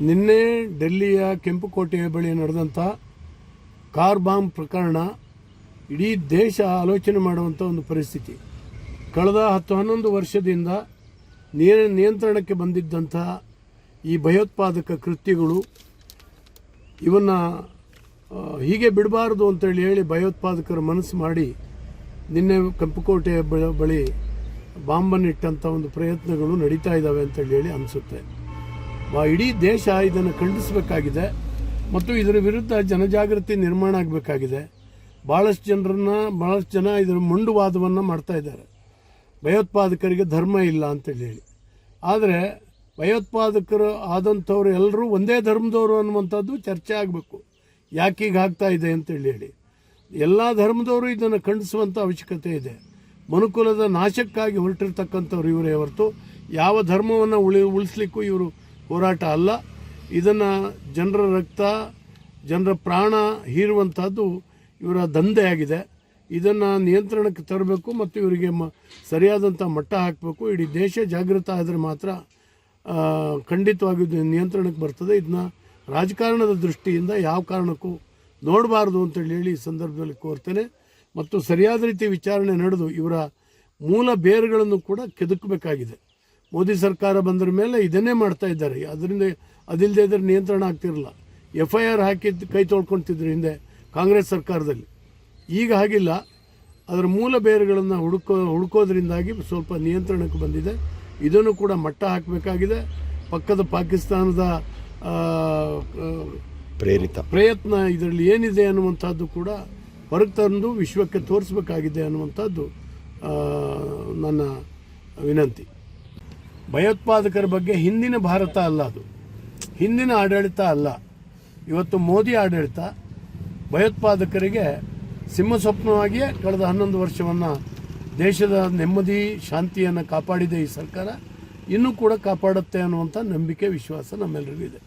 ನಿನ್ನೆ ಡೆಲ್ಲಿಯ ಕೆಂಪುಕೋಟೆಯ ಬಳಿ ನಡೆದಂಥ ಕಾರ್ ಬಾಂಬ್ ಪ್ರಕರಣ ಇಡೀ ದೇಶ ಆಲೋಚನೆ ಮಾಡುವಂಥ ಒಂದು ಪರಿಸ್ಥಿತಿ. ಕಳೆದ ಹತ್ತು ಹನ್ನೊಂದು ವರ್ಷದಿಂದ ನಿಯ ನಿಯಂತ್ರಣಕ್ಕೆ ಬಂದಿದ್ದಂಥ ಈ ಭಯೋತ್ಪಾದಕ ಕೃತ್ಯಗಳು ಇವನ್ನು ಹೀಗೆ ಬಿಡಬಾರದು ಅಂತೇಳಿ ಹೇಳಿ ಭಯೋತ್ಪಾದಕರ ಮನಸ್ಸು ಮಾಡಿ ನಿನ್ನೆ ಕೆಂಪುಕೋಟೆಯ ಬ- ಬಳಿ ಬಾಂಬನ್ನಿಟ್ಟಂಥ ಒಂದು ಪ್ರಯತ್ನಗಳು ನಡೀತಾ ಇದ್ದಾವೆ ಅಂತೇಳಿ ಹೇಳಿ ಅನಿಸುತ್ತೆ. ಇಡೀ ದೇಶ ಇದನ್ನು ಖಂಡಿಸಬೇಕಾಗಿದೆ ಮತ್ತು ಇದರ ವಿರುದ್ಧ ಜನಜಾಗೃತಿ ನಿರ್ಮಾಣ ಆಗಬೇಕಾಗಿದೆ. ಭಾಳಷ್ಟು ಜನರನ್ನ ಭಾಳಷ್ಟು ಜನ ಇದರ ಮುಂಡುವಾದವನ್ನು ಮಾಡ್ತಾ ಇದ್ದಾರೆ. ಭಯೋತ್ಪಾದಕರಿಗೆ ಧರ್ಮ ಇಲ್ಲ ಅಂತೇಳಿ ಹೇಳಿ. ಆದರೆ ಭಯೋತ್ಪಾದಕರು ಆದಂಥವ್ರು ಎಲ್ಲರೂ ಒಂದೇ ಧರ್ಮದವರು ಅನ್ನುವಂಥದ್ದು ಚರ್ಚೆ ಆಗಬೇಕು. ಯಾಕೀಗ ಆಗ್ತಾ ಇದೆ ಅಂತೇಳಿ ಹೇಳಿ. ಎಲ್ಲ ಧರ್ಮದವರು ಇದನ್ನು ಖಂಡಿಸುವಂಥ ಅವಶ್ಯಕತೆ ಇದೆ. ಮನುಕುಲದ ನಾಶಕ್ಕಾಗಿ ಹೊರಟಿರ್ತಕ್ಕಂಥವ್ರು ಇವರೇ ಹೊರತು ಯಾವ ಧರ್ಮವನ್ನು ಉಳಿ ಉಳಿಸ್ಲಿಕ್ಕೂ ಇವರು ಹೋರಾಟ ಅಲ್ಲ. ಇದನ್ನು ಜನರ ರಕ್ತ, ಜನರ ಪ್ರಾಣ ಹೀರುವಂಥದ್ದು ಇವರ ದಂಧೆಯಾಗಿದೆ. ಇದನ್ನು ನಿಯಂತ್ರಣಕ್ಕೆ ತರಬೇಕು ಮತ್ತು ಇವರಿಗೆ ಮ ಸರಿಯಾದಂಥ ಮಟ್ಟ ಹಾಕಬೇಕು. ಇಡೀ ದೇಶ ಜಾಗೃತ ಆದರೆ ಮಾತ್ರ ಖಂಡಿತವಾಗಿ ನಿಯಂತ್ರಣಕ್ಕೆ ಬರ್ತದೆ. ಇದನ್ನ ರಾಜಕಾರಣದ ದೃಷ್ಟಿಯಿಂದ ಯಾವ ಕಾರಣಕ್ಕೂ ನೋಡಬಾರ್ದು ಅಂತೇಳಿ ಹೇಳಿ ಈ ಸಂದರ್ಭದಲ್ಲಿ ಕೋರ್ತೇನೆ. ಮತ್ತು ಸರಿಯಾದ ರೀತಿ ವಿಚಾರಣೆ ನಡೆದು ಇವರ ಮೂಲ ಬೇರುಗಳನ್ನು ಕೂಡ ಕೆದಕಬೇಕಾಗಿದೆ. ಮೋದಿ ಸರ್ಕಾರ ಬಂದ ಮೇಲೆ ಇದನ್ನೇ ಮಾಡ್ತಾ ಇದ್ದಾರೆ. ಅದರಿಂದ ಅದಿಲ್ಲದೆ ಇದ್ರೆ ನಿಯಂತ್ರಣ ಆಗ್ತಿರಲ್ಲ. ಎಫ್ ಐ ಆರ್ ಹಾಕಿದ್ದು ಕೈ ತೊಳ್ಕೊತಿದ್ರು ಹಿಂದೆ ಕಾಂಗ್ರೆಸ್ ಸರ್ಕಾರದಲ್ಲಿ. ಈಗ ಹಾಗಿಲ್ಲ. ಅದರ ಮೂಲ ಬೇರುಗಳನ್ನು ಹುಡುಕೋ ಹುಡುಕೋದ್ರಿಂದಾಗಿ ಸ್ವಲ್ಪ ನಿಯಂತ್ರಣಕ್ಕೆ ಬಂದಿದೆ. ಇದನ್ನು ಕೂಡ ಮಟ್ಟ ಹಾಕಬೇಕಾಗಿದೆ. ಪಕ್ಕದ ಪಾಕಿಸ್ತಾನದ ಪ್ರೇರಿತ. ಪ್ರಯತ್ನ ಇದರಲ್ಲಿ ಏನಿದೆ ಅನ್ನುವಂಥದ್ದು ಕೂಡ ಹೊರಗೆ ತಂದು ವಿಶ್ವಕ್ಕೆ ತೋರಿಸಬೇಕಾಗಿದೆ ಅನ್ನುವಂಥದ್ದು ನನ್ನ ವಿನಂತಿ. ಭಯೋತ್ಪಾದಕರ ಬಗ್ಗೆ ಹಿಂದಿನ ಭಾರತ ಅಲ್ಲ ಅದು. ಹಿಂದಿನ ಆಡಳಿತ ಅಲ್ಲ. ಇವತ್ತು ಮೋದಿ ಆಡಳಿತ ಭಯೋತ್ಪಾದಕರಿಗೆ ಸಿಂಹಸ್ವಪ್ನವಾಗಿಯೇ ಕಳೆದ ಹನ್ನೊಂದು ವರ್ಷವನ್ನು ದೇಶದ ನೆಮ್ಮದಿ, ಶಾಂತಿಯನ್ನು ಕಾಪಾಡಿದೆ ಈ ಸರ್ಕಾರ. ಇನ್ನೂ ಕೂಡ ಕಾಪಾಡುತ್ತೆ ಅನ್ನುವಂಥ ನಂಬಿಕೆ, ವಿಶ್ವಾಸ ನಮ್ಮೆಲ್ಲರಿಗೂ ಇದೆ.